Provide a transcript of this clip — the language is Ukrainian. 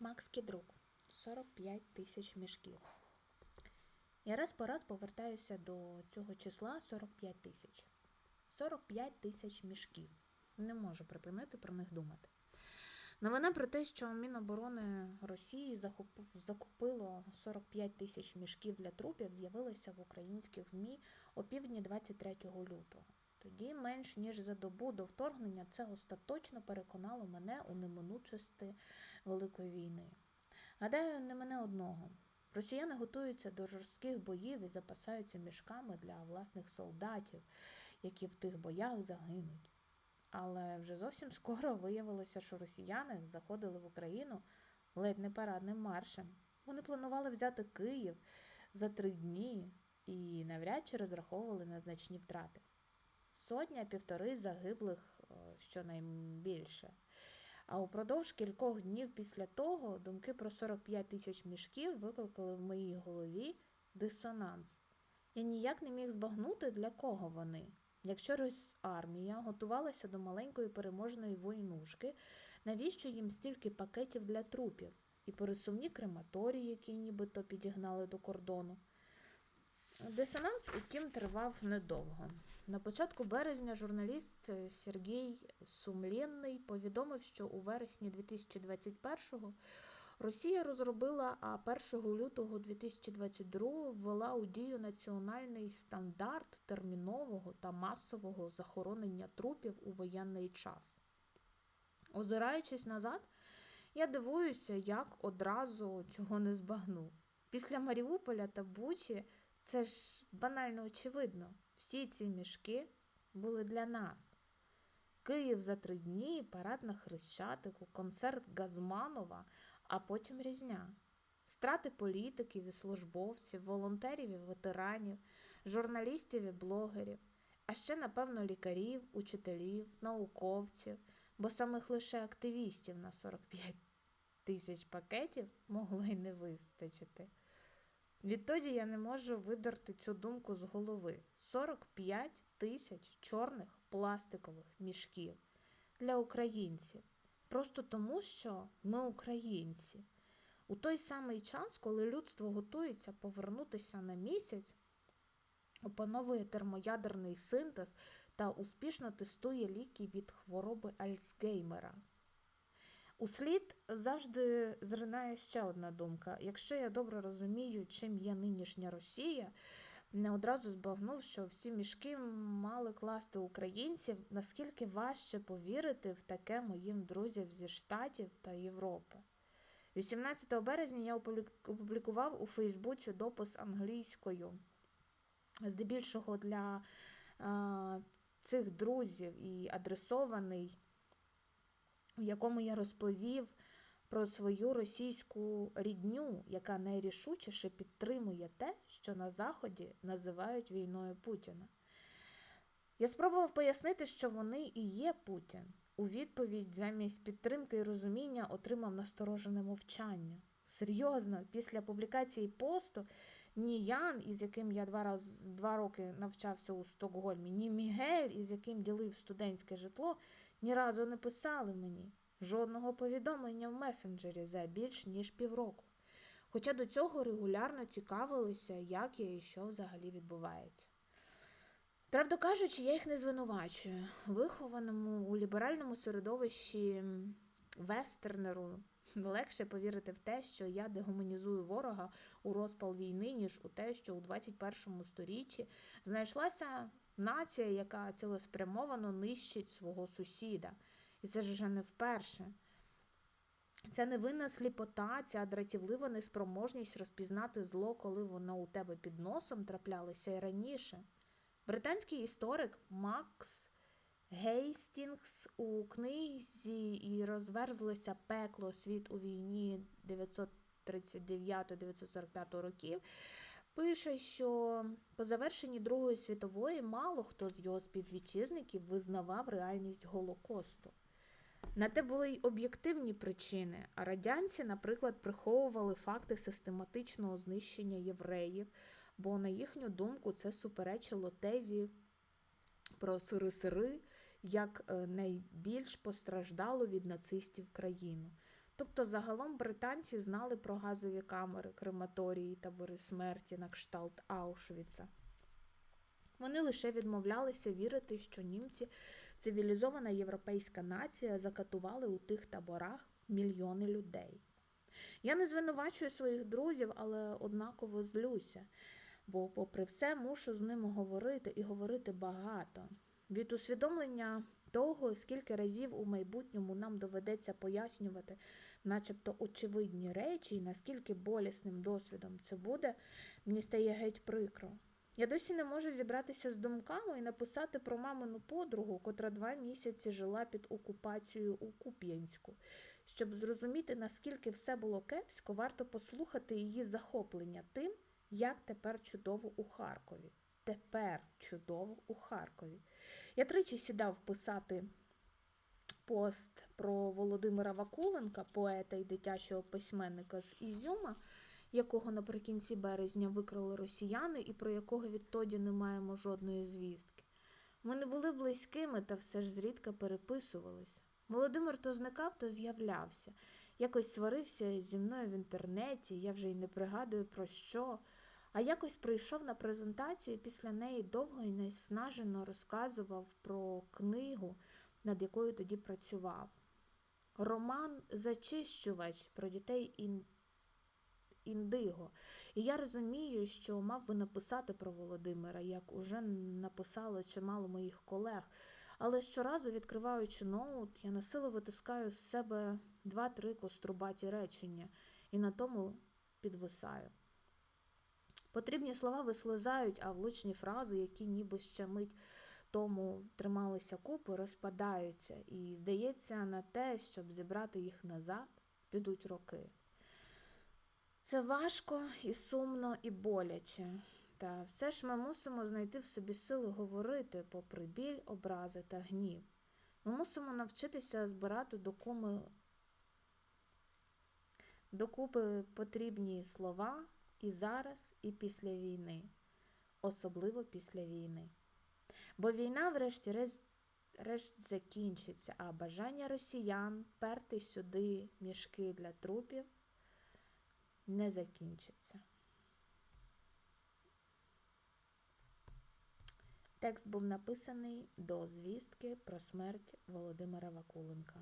Макс Кідрук 45 тисяч мішків. Я раз по раз повертаюся до цього числа 45 тисяч. 45 тисяч мішків. Не можу припинити про них думати. Новина про те, що Міноборони Росії закупило 45 тисяч мішків для трупів, з'явилася в українських ЗМІ о півдні 23 лютого. Тоді, менш ніж за добу до вторгнення, це остаточно переконало мене у неминучості Великої війни. Гадаю, не мене одного. Росіяни готуються до жорстких боїв і запасаються мішками для власних солдатів, які в тих боях загинуть. Але вже зовсім скоро виявилося, що росіяни заходили в Україну ледь не парадним маршем. Вони планували взяти Київ за три дні і навряд чи розраховували на значні втрати. Сотня півтори загиблих е, щонайбільше. А упродовж кількох днів після того думки про 45 тисяч мішків викликали в моїй голові дисонанс. Я ніяк не міг збагнути, для кого вони. Якщо армія готувалася до маленької переможної войнушки, навіщо їм стільки пакетів для трупів і пересувні крематорії, які нібито підігнали до кордону? Дисонанс, утім, тривав недовго. На початку березня журналіст е, Сергій Сумлєнний повідомив, що у вересні 2021-го Росія розробила, а 1 лютого 2022 ввела у дію національний стандарт термінового та масового захоронення трупів у воєнний час. Озираючись назад, я дивуюся, як одразу цього не збагнув. Після Маріуполя та Бучі це ж банально очевидно. Всі ці мішки були для нас. Київ за три дні, парад на Хрещатику, концерт Газманова, а потім різня. Страти політиків і службовців, волонтерів і ветеранів, журналістів і блогерів, а ще, напевно, лікарів, учителів, науковців, бо самих лише активістів на 45 тисяч пакетів могло й не вистачити. Відтоді я не можу видерти цю думку з голови. 45 тисяч чорних пластикових мішків для українців. Просто тому, що ми українці. У той самий час, коли людство готується повернутися на місяць, опановує термоядерний синтез та успішно тестує ліки від хвороби Альцгеймера. Услід завжди зринає ще одна думка. Якщо я добре розумію, чим є нинішня Росія, не одразу збагнув, що всі мішки мали класти українців, наскільки важче повірити в таке моїм друзям зі Штатів та Європи. 18 березня я опублікував у Фейсбуці допис англійською, здебільшого для а, цих друзів і адресований в якому я розповів про свою російську рідню, яка найрішучіше підтримує те, що на Заході називають війною Путіна. Я спробував пояснити, що вони і є Путін. У відповідь замість підтримки і розуміння отримав насторожене мовчання. Серйозно, після публікації посту ні Ян, із яким я два, раз, два роки навчався у Стокгольмі, ні Мігель, із яким ділив студентське житло, ні разу не писали мені жодного повідомлення в месенджері за більш ніж півроку. Хоча до цього регулярно цікавилися, як я і що взагалі відбувається. Правду кажучи, я їх не звинувачую. Вихованому у ліберальному середовищі вестернеру легше повірити в те, що я дегуманізую ворога у розпал війни, ніж у те, що у 21 сторіччі знайшлася нація, яка цілеспрямовано нищить свого сусіда. І це ж вже не вперше. Ця невинна сліпота, ця дратівлива неспроможність розпізнати зло, коли воно у тебе під носом траплялося і раніше. Британський історик Макс Гейстінгс у книзі і розверзлося пекло світ у війні 939-945 років. Пише, що по завершенні Другої світової мало хто з його співвітчизників визнавав реальність Голокосту. На те були й об'єктивні причини, а радянці, наприклад, приховували факти систематичного знищення євреїв, бо, на їхню думку, це суперечило тезі про сири-сири як найбільш постраждалу від нацистів країну. Тобто, загалом британці знали про газові камери, крематорії, табори смерті на кшталт Аушвіца. Вони лише відмовлялися вірити, що німці, цивілізована європейська нація, закатували у тих таборах мільйони людей. Я не звинувачую своїх друзів, але однаково злюся, бо, попри все, мушу з ними говорити і говорити багато. Від усвідомлення того, скільки разів у майбутньому нам доведеться пояснювати, начебто очевидні речі, і наскільки болісним досвідом це буде, мені стає геть прикро. Я досі не можу зібратися з думками і написати про мамину подругу, котра два місяці жила під окупацією у Куп'янську. Щоб зрозуміти, наскільки все було кепсько, варто послухати її захоплення тим, як тепер чудово у Харкові. Тепер чудово у Харкові. Я тричі сідав писати пост про Володимира Вакуленка, поета і дитячого письменника з Ізюма, якого наприкінці березня викрали росіяни, і про якого відтоді не маємо жодної звістки. Ми не були близькими та все ж зрідка переписувались. Володимир то зникав, то з'являвся. Якось сварився зі мною в інтернеті, я вже й не пригадую про що. А якось прийшов на презентацію і після неї довго і неснажено розказував про книгу, над якою тоді працював. Роман Зачищувач про дітей ін... індиго. І я розумію, що мав би написати про Володимира, як уже написало чимало моїх колег. Але щоразу, відкриваючи ноут, я насилу витискаю з себе два-три кострубаті речення і на тому підвисаю. Потрібні слова вислизають, а влучні фрази, які ніби ще мить тому трималися купи, розпадаються, і, здається, на те, щоб зібрати їх назад, підуть роки. Це важко і сумно, і боляче. Та все ж ми мусимо знайти в собі сили говорити, попри біль, образи та гнів. Ми мусимо навчитися збирати докуми, докупи потрібні слова і зараз, і після війни, особливо після війни. Бо війна, врешті-решт, решт закінчиться, а бажання росіян перти сюди мішки для трупів не закінчиться. Текст був написаний до звістки про смерть Володимира Вакуленка.